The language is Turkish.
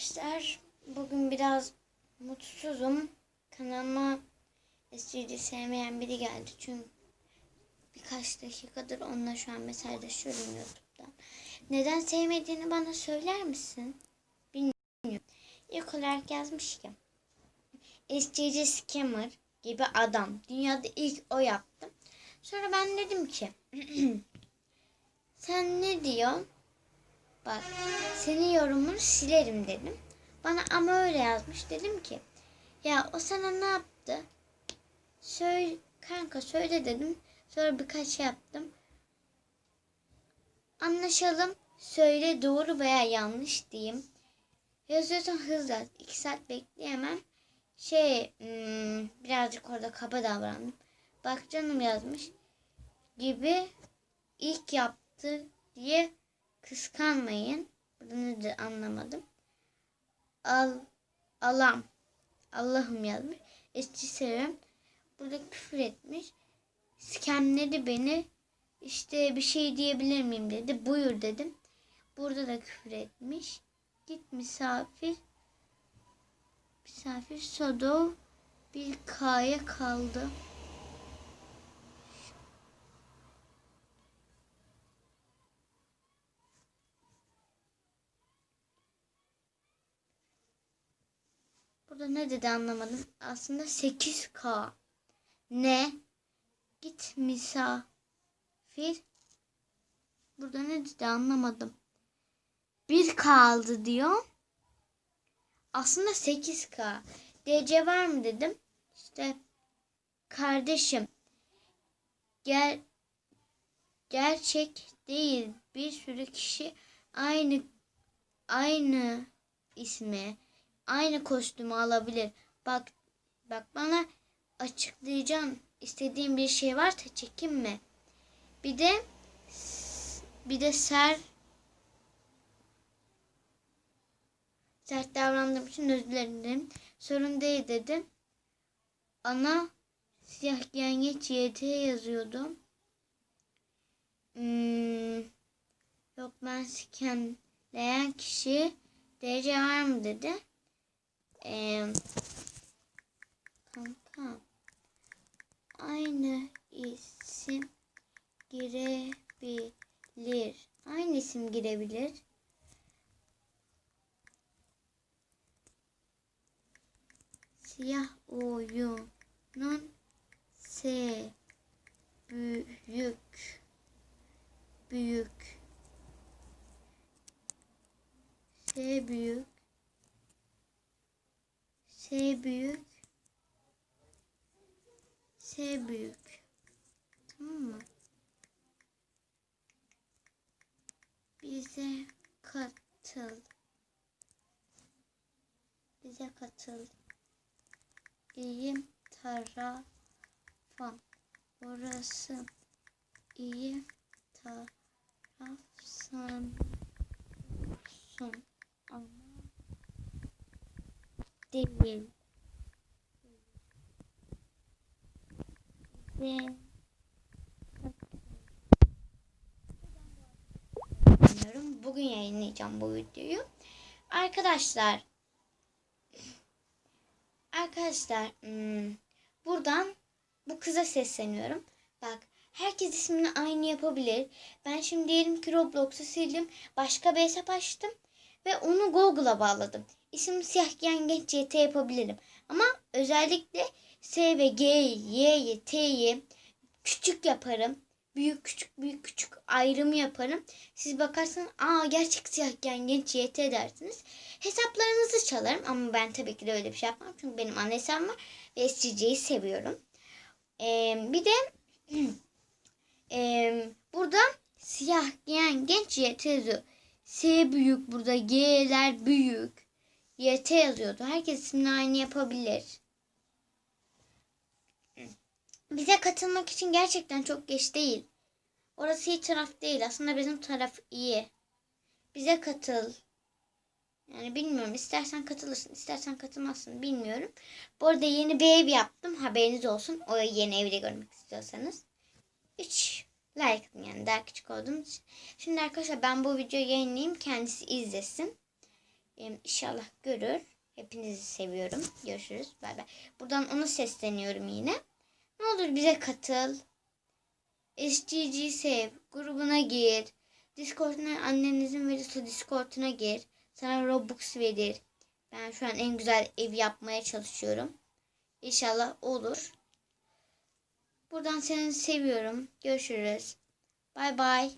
Arkadaşlar bugün biraz mutsuzum. Kanalıma SCD sevmeyen biri geldi. Çünkü birkaç dakikadır onunla şu an mesajlaşıyorum YouTube'dan. Neden sevmediğini bana söyler misin? Bilmiyorum. İlk olarak yazmış ki SCD Scammer gibi adam. Dünyada ilk o yaptı. Sonra ben dedim ki sen ne diyorsun? Bak senin yorumunu silerim dedim. Bana ama öyle yazmış. Dedim ki ya o sana ne yaptı? Söyle kanka söyle dedim. Sonra birkaç şey yaptım. Anlaşalım. Söyle doğru veya yanlış diyeyim. Yazıyorsan hızlı. at. İki saat bekleyemem. Şey hmm, birazcık orada kaba davrandım. Bak canım yazmış gibi ilk yaptı diye kıskanmayın. Burada nedir anlamadım. Al, alam. Allah'ım yazmış. Eski seviyorum. Burada küfür etmiş. Skemledi beni. İşte bir şey diyebilir miyim dedi. Buyur dedim. Burada da küfür etmiş. Git misafir. Misafir Sodo bir K'ya kaldı. Burada ne dedi anlamadım. Aslında 8K. Ne? Git misafir. Burada ne dedi anlamadım. 1K aldı diyor. Aslında 8K. DC var mı dedim. İşte kardeşim gel gerçek değil bir sürü kişi aynı aynı ismi aynı kostümü alabilir. Bak bak bana açıklayacağım. İstediğim bir şey varsa çekinme. Bir de bir de ser sert davrandığım için özür dilerim. Sorun değil dedim. Ana siyah yengeç YT yazıyordum. Hmm, yok ben skenleyen kişi DC var mı dedi. Ee, kanka aynı isim girebilir. Aynı isim girebilir. Siyah oyunun S büyük büyük S büyük S büyük S büyük. Tamam mı? Bize katıl. Bize katıl. İyi tarafım. Orası iyi tarafsın. Ama değil. Ve Bilmiyorum. Bugün yayınlayacağım bu videoyu. Arkadaşlar Arkadaşlar hmm, buradan bu kıza sesleniyorum. Bak herkes ismini aynı yapabilir. Ben şimdi diyelim ki Roblox'u sildim. Başka bir hesap açtım. Ve onu Google'a bağladım. İsim siyah yengeç CT yapabilirim. Ama özellikle S ve G, Y'yi, T'yi küçük yaparım. Büyük küçük büyük küçük ayrımı yaparım. Siz bakarsanız aa gerçek siyah yengeç YT dersiniz. Hesaplarınızı çalarım ama ben tabii ki de öyle bir şey yapmam. Çünkü benim anne hesabım var ve SCC'yi seviyorum. Ee, bir de e, burada siyah yengeç YT yazıyor. S büyük burada G'ler büyük. YT yazıyordu. Herkes ismini aynı yapabilir. Bize katılmak için gerçekten çok geç değil. Orası iyi taraf değil. Aslında bizim taraf iyi. Bize katıl. Yani bilmiyorum. İstersen katılırsın. istersen katılmazsın. Bilmiyorum. Bu arada yeni bir ev yaptım. Haberiniz olsun. O yeni evi de görmek istiyorsanız. 3 like yani daha küçük olduğum için. Şimdi arkadaşlar ben bu videoyu yayınlayayım. Kendisi izlesin. İnşallah görür. Hepinizi seviyorum. Görüşürüz. Bay bay. Buradan ona sesleniyorum yine. Olur bize katıl. SGG sev. Grubuna gir. Discord'una annenizin verirse Discord'una gir. Sana Robux verir. Ben şu an en güzel ev yapmaya çalışıyorum. İnşallah olur. Buradan seni seviyorum. Görüşürüz. Bay bay.